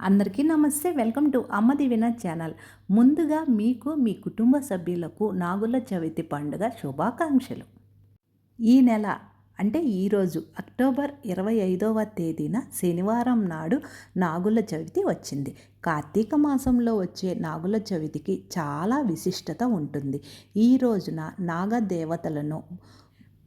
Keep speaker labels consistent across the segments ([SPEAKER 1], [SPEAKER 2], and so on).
[SPEAKER 1] అందరికీ నమస్తే. Welcome to అమ్మ దివిన ఛానల్. ముందుగా మీకు మీ కుటుంబ సభ్యులకు నాగుల చవితి పండుగ శుభాకాంక్షలు. ఈ నెల అంటే ఈరోజు అక్టోబర్ ఇరవై ఐదవ తేదీన శనివారం నాడు నాగుల చవితి వచ్చింది. కార్తీక మాసంలో వచ్చే నాగుల చవితికి చాలా విశిష్టత ఉంటుంది. ఈ రోజున నాగదేవతలను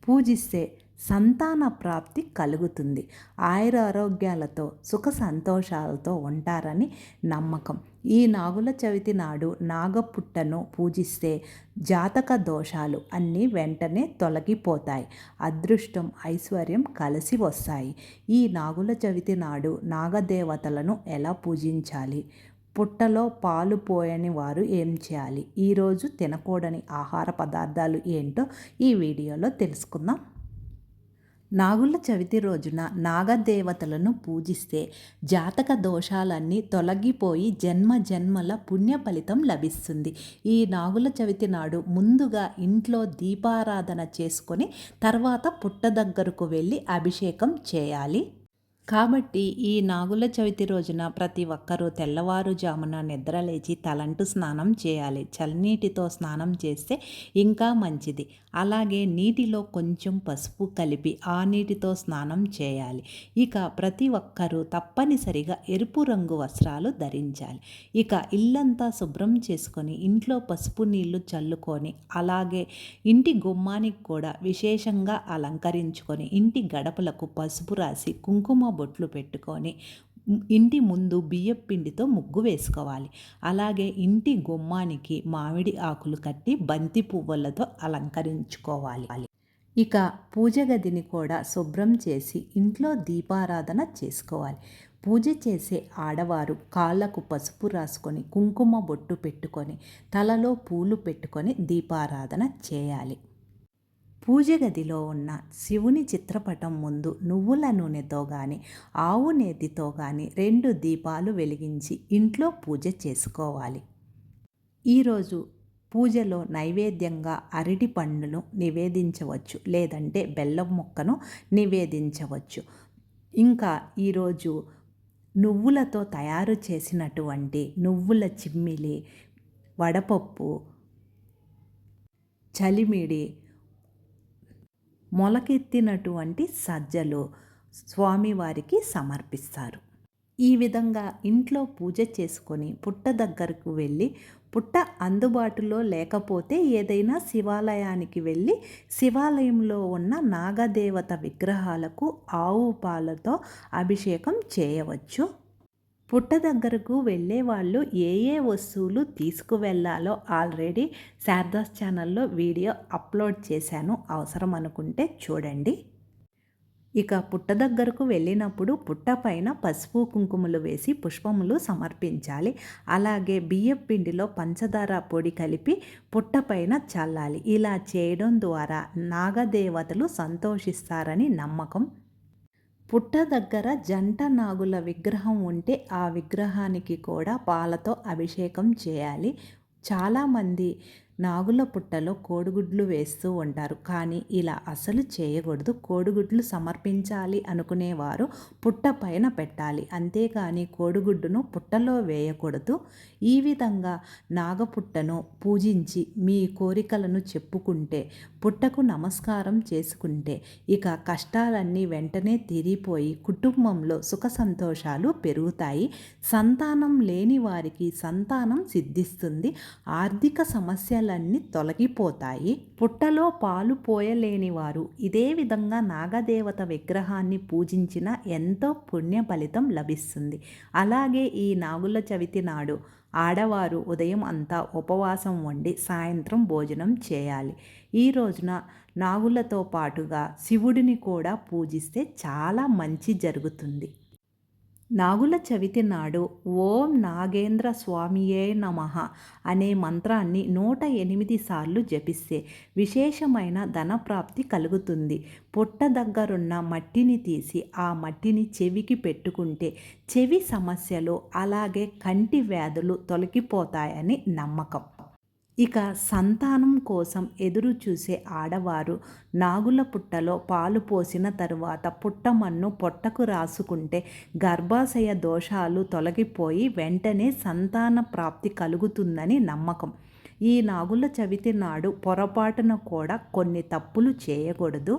[SPEAKER 1] పూజిస్తే సంతాన ప్రాప్తి కలుగుతుంది. ఆయుర ఆరోగ్యాలతో సుఖ సంతోషాలతో ఉంటారని నమ్మకం. ఈ నాగుల చవితి నాడు నాగపుట్టను పూజిస్తే జాతక దోషాలు అన్నీ వెంటనే తొలగిపోతాయి. అదృష్టం ఐశ్వర్యం కలిసి వస్తాయి. ఈ నాగుల చవితి నాడు నాగదేవతలను ఎలా పూజించాలి? పుట్టలో పాలు పోయని వారు ఏం చేయాలి? ఈరోజు తినకూడని ఆహార పదార్థాలు ఏంటో ఈ వీడియోలో తెలుసుకుందాం. నాగుల చవితి రోజున నాగదేవతలను పూజిస్తే జాతక దోషాలన్నీ తొలగిపోయి జన్మ జన్మల పుణ్య ఫలితం లభిస్తుంది. ఈ నాగుల చవితి నాడు ముందుగా ఇంట్లో దీపారాధన చేసుకొని తర్వాత పుట్ట దగ్గరకు వెళ్ళి అభిషేకం చేయాలి. కాబట్టి ఈ నాగుల చవితి రోజున ప్రతి ఒక్కరూ తెల్లవారుజామున నిద్రలేచి తలంటు స్నానం చేయాలి. చల్లనీటితో స్నానం చేస్తే ఇంకా మంచిది. అలాగే నీటిలో కొంచెం పసుపు కలిపి ఆ నీటితో స్నానం చేయాలి. ఇక ప్రతి ఒక్కరూ తప్పనిసరిగా ఎరుపు రంగు వస్త్రాలు ధరించాలి. ఇక ఇల్లంతా శుభ్రం చేసుకొని ఇంట్లో పసుపు నీళ్ళు చల్లుకొని అలాగే ఇంటి గుమ్మానికి కూడా విశేషంగా అలంకరించుకొని ఇంటి గడపలకు పసుపు రాసి కుంకుమ బొట్లు పెట్టుకొని ఇంటి ముందు బియ్యం పిండితో ముగ్గు వేసుకోవాలి. అలాగే ఇంటి గుమ్మానికి మామిడి ఆకులు కట్టి బంతి పువ్వులతో అలంకరించుకోవాలి. ఇక పూజ గదిని కూడా శుభ్రం చేసి ఇంట్లో దీపారాధన చేసుకోవాలి. పూజ చేసే ఆడవారు కాళ్ళకు పసుపు రాసుకొని కుంకుమ బొట్టు పెట్టుకొని తలలో పూలు పెట్టుకొని దీపారాధన చేయాలి. పూజ గదిలో ఉన్న శివుని చిత్రపటం ముందు నువ్వుల నూనెతో కానీ ఆవు నేతితో కానీ రెండు దీపాలు వెలిగించి ఇంట్లో పూజ చేసుకోవాలి. ఈరోజు పూజలో నైవేద్యంగా అరటి పండును నివేదించవచ్చు లేదంటే బెల్లం ముక్కను నివేదించవచ్చు. ఇంకా ఈరోజు నువ్వులతో తయారు చేసినటువంటి నువ్వుల చిమ్మిలి వడపప్పు చలిమిడి మొలకెత్తినటువంటి సజ్జలు స్వామివారికి సమర్పిస్తారు. ఈ విధంగా ఇంట్లో పూజ చేసుకొని పుట్ట దగ్గరకు వెళ్ళి పుట్ట అందుబాటులో లేకపోతే ఏదైనా శివాలయానికి వెళ్ళి శివాలయంలో ఉన్న నాగదేవత విగ్రహాలకు ఆవు పాలతో అభిషేకం చేయవచ్చు. పుట్ట దగ్గరకు వెళ్ళే వాళ్ళు ఏ ఏ వస్తువులు తీసుకువెళ్ళాలో ఆల్రెడీ శారదాస్ ఛానల్లో వీడియో అప్లోడ్ చేశాను. అవసరం అనుకుంటే చూడండి. ఇక పుట్ట దగ్గరకు వెళ్ళినప్పుడు పుట్ట పైన పసుపు కుంకుమలు వేసి పుష్పములు సమర్పించాలి. అలాగే బియ్యం పిండిలో పంచదార పొడి కలిపి పుట్ట పైన చల్లాలి. ఇలా చేయడం ద్వారా నాగదేవతలు సంతోషిస్తారని నమ్మకం. పుట్ట దగ్గర జంట నాగుల విగ్రహం ఉంటే ఆ విగ్రహానికి కూడా పాలతో అభిషేకం చేయాలి. చాలామంది నాగుల పుట్టలో కోడిగుడ్లు వేస్తూ ఉంటారు. కానీ ఇలా అసలు చేయకూడదు. కోడిగుడ్లు సమర్పించాలి అనుకునేవారు పుట్ట పైన పెట్టాలి. అంతేకాని కోడిగుడ్డును పుట్టలో వేయకూడదు. ఈ విధంగా నాగపుట్టను పూజించి మీ కోరికలను చెప్పుకుంటే పుట్టకు నమస్కారం చేసుకుంటే ఇక కష్టాలన్నీ వెంటనే తీరిపోయి కుటుంబంలో సుఖ సంతోషాలు పెరుగుతాయి. సంతానం లేని వారికి సంతానం సిద్ధిస్తుంది. ఆర్థిక సమస్యల సమస్యలన్నీ తొలగిపోతాయి. పుట్టలో పాలు పోయలేని వారు ఇదే విధంగా నాగదేవత విగ్రహాన్ని పూజించిన ఎంతో పుణ్య ఫలితం లభిస్తుంది. అలాగే ఈ నాగుల చవితి నాడు ఆడవారు ఉదయం అంతా ఉపవాసం వండి సాయంత్రం భోజనం చేయాలి. ఈ రోజున నాగులతో పాటుగా శివుడిని కూడా పూజిస్తే చాలా మంచి జరుగుతుంది. నాగుల చవితి నాడు ఓం నాగేంద్ర స్వామియే నమ అనే మంత్రాన్ని నూట ఎనిమిది సార్లు జపిస్తే విశేషమైన ధనప్రాప్తి కలుగుతుంది. పుట్ట దగ్గరున్న మట్టిని తీసి ఆ మట్టిని చెవికి పెట్టుకుంటే చెవి సమస్యలు అలాగే కంటి వ్యాధులు తొలగిపోతాయని నమ్మకం. ఇక సంతానం కోసం ఎదురు చూసే ఆడవారు నాగుల పుట్టలో పాలు పోసిన తరువాత పుట్టమన్ను పొట్టకు రాసుకుంటే గర్భాశయ దోషాలు తొలగిపోయి వెంటనే సంతాన ప్రాప్తి కలుగుతుందని నమ్మకం. ఈ నాగుల చవితి నాడు పొరపాటున కూడా కొన్ని తప్పులు చేయకూడదు.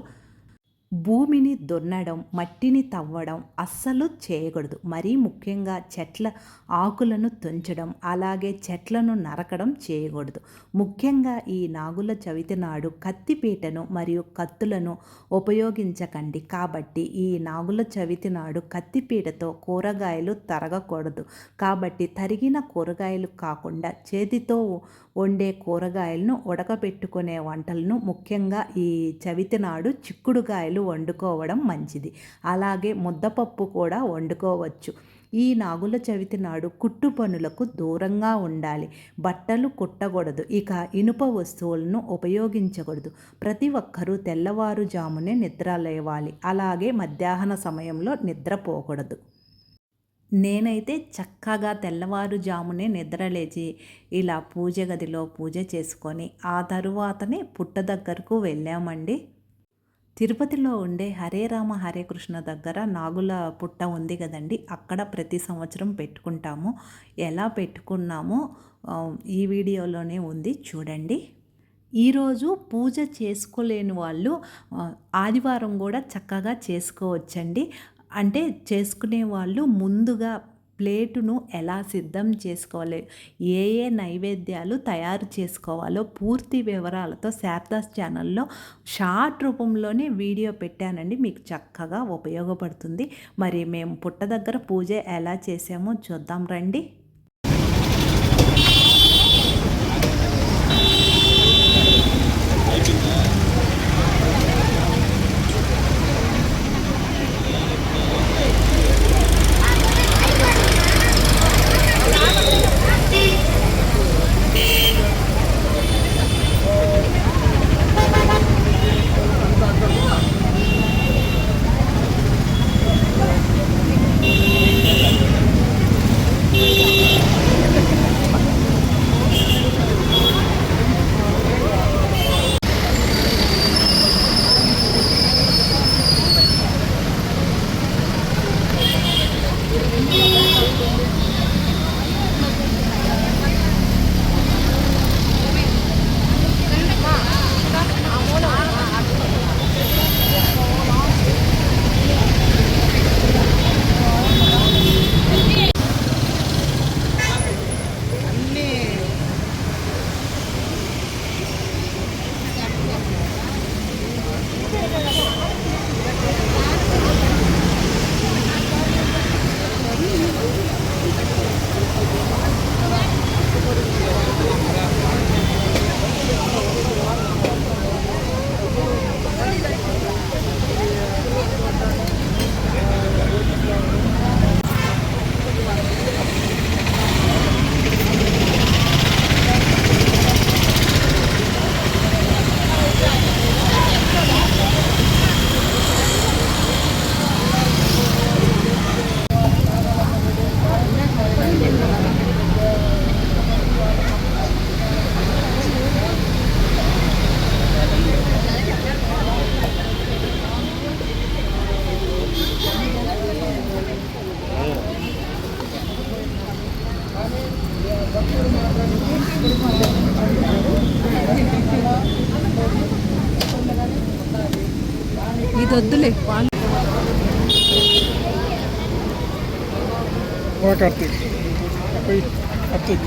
[SPEAKER 1] భూమిని దున్నడం మట్టిని తవ్వడం అస్సలు చేయకూడదు. మరీ ముఖ్యంగా చెట్ల ఆకులను తుంచడం అలాగే చెట్లను నరకడం చేయకూడదు. ముఖ్యంగా ఈ నాగుల చవితి నాడు కత్తిపీటను మరియు కత్తులను ఉపయోగించకండి. కాబట్టి ఈ నాగుల చవితి నాడు కత్తిపీటతో కూరగాయలు తరగకూడదు. కాబట్టి తరిగిన కూరగాయలు కాకుండా చేతితో వండే కూరగాయలను ఉడకబెట్టుకునే వంటలను ముఖ్యంగా ఈ చవితి నాడు చిక్కుడుగాయలు వండుకోవడం మంచిది. అలాగే ముద్దపప్పు కూడా వండుకోవచ్చు. ఈ నాగుల చవితి నాడు కుట్టు పనులకు దూరంగా ఉండాలి. బట్టలు కుట్టకూడదు. ఇక ఇనుప వస్తువులను ఉపయోగించకూడదు. ప్రతి ఒక్కరూ తెల్లవారుజామునే నిద్ర లేవాలి. అలాగే మధ్యాహ్న సమయంలో నిద్రపోకూడదు నేనైతే చక్కగా తెల్లవారుజామునే నిద్రలేచి ఇలా పూజ గదిలో పూజ చేసుకొని ఆ తరువాతనే పుట్ట దగ్గరకు వెళ్ళామండి. తిరుపతిలో ఉండే హరే రామ హరే కృష్ణ దగ్గర నాగుల పుట్ట ఉంది కదండి. అక్కడ ప్రతి సంవత్సరం పెట్టుకుంటాము. ఎలా పెట్టుకున్నామో ఈ వీడియోలోనే ఉంది. చూడండి. ఈరోజు పూజ చేసుకోలేని వాళ్ళు ఆదివారం కూడా చక్కగా చేసుకోవచ్చండి. అంటే చేసుకునే వాళ్ళు ముందుగా ప్లేటును ఎలా సిద్ధం చేసుకోవాలి? ఏ ఏ నైవేద్యాలు తయారు చేసుకోవాలో పూర్తి వివరాలతో శారదాస్ ఛానల్లో షార్ట్ రూపంలోనే వీడియో పెట్టానండి. మీకు చక్కగా ఉపయోగపడుతుంది. మరి మేము పుట్ట దగ్గర పూజ ఎలా చేసామో చూద్దాం రండి. ఇది వద్దులే వాళ్ళు
[SPEAKER 2] కార్తీక్ కార్తీక్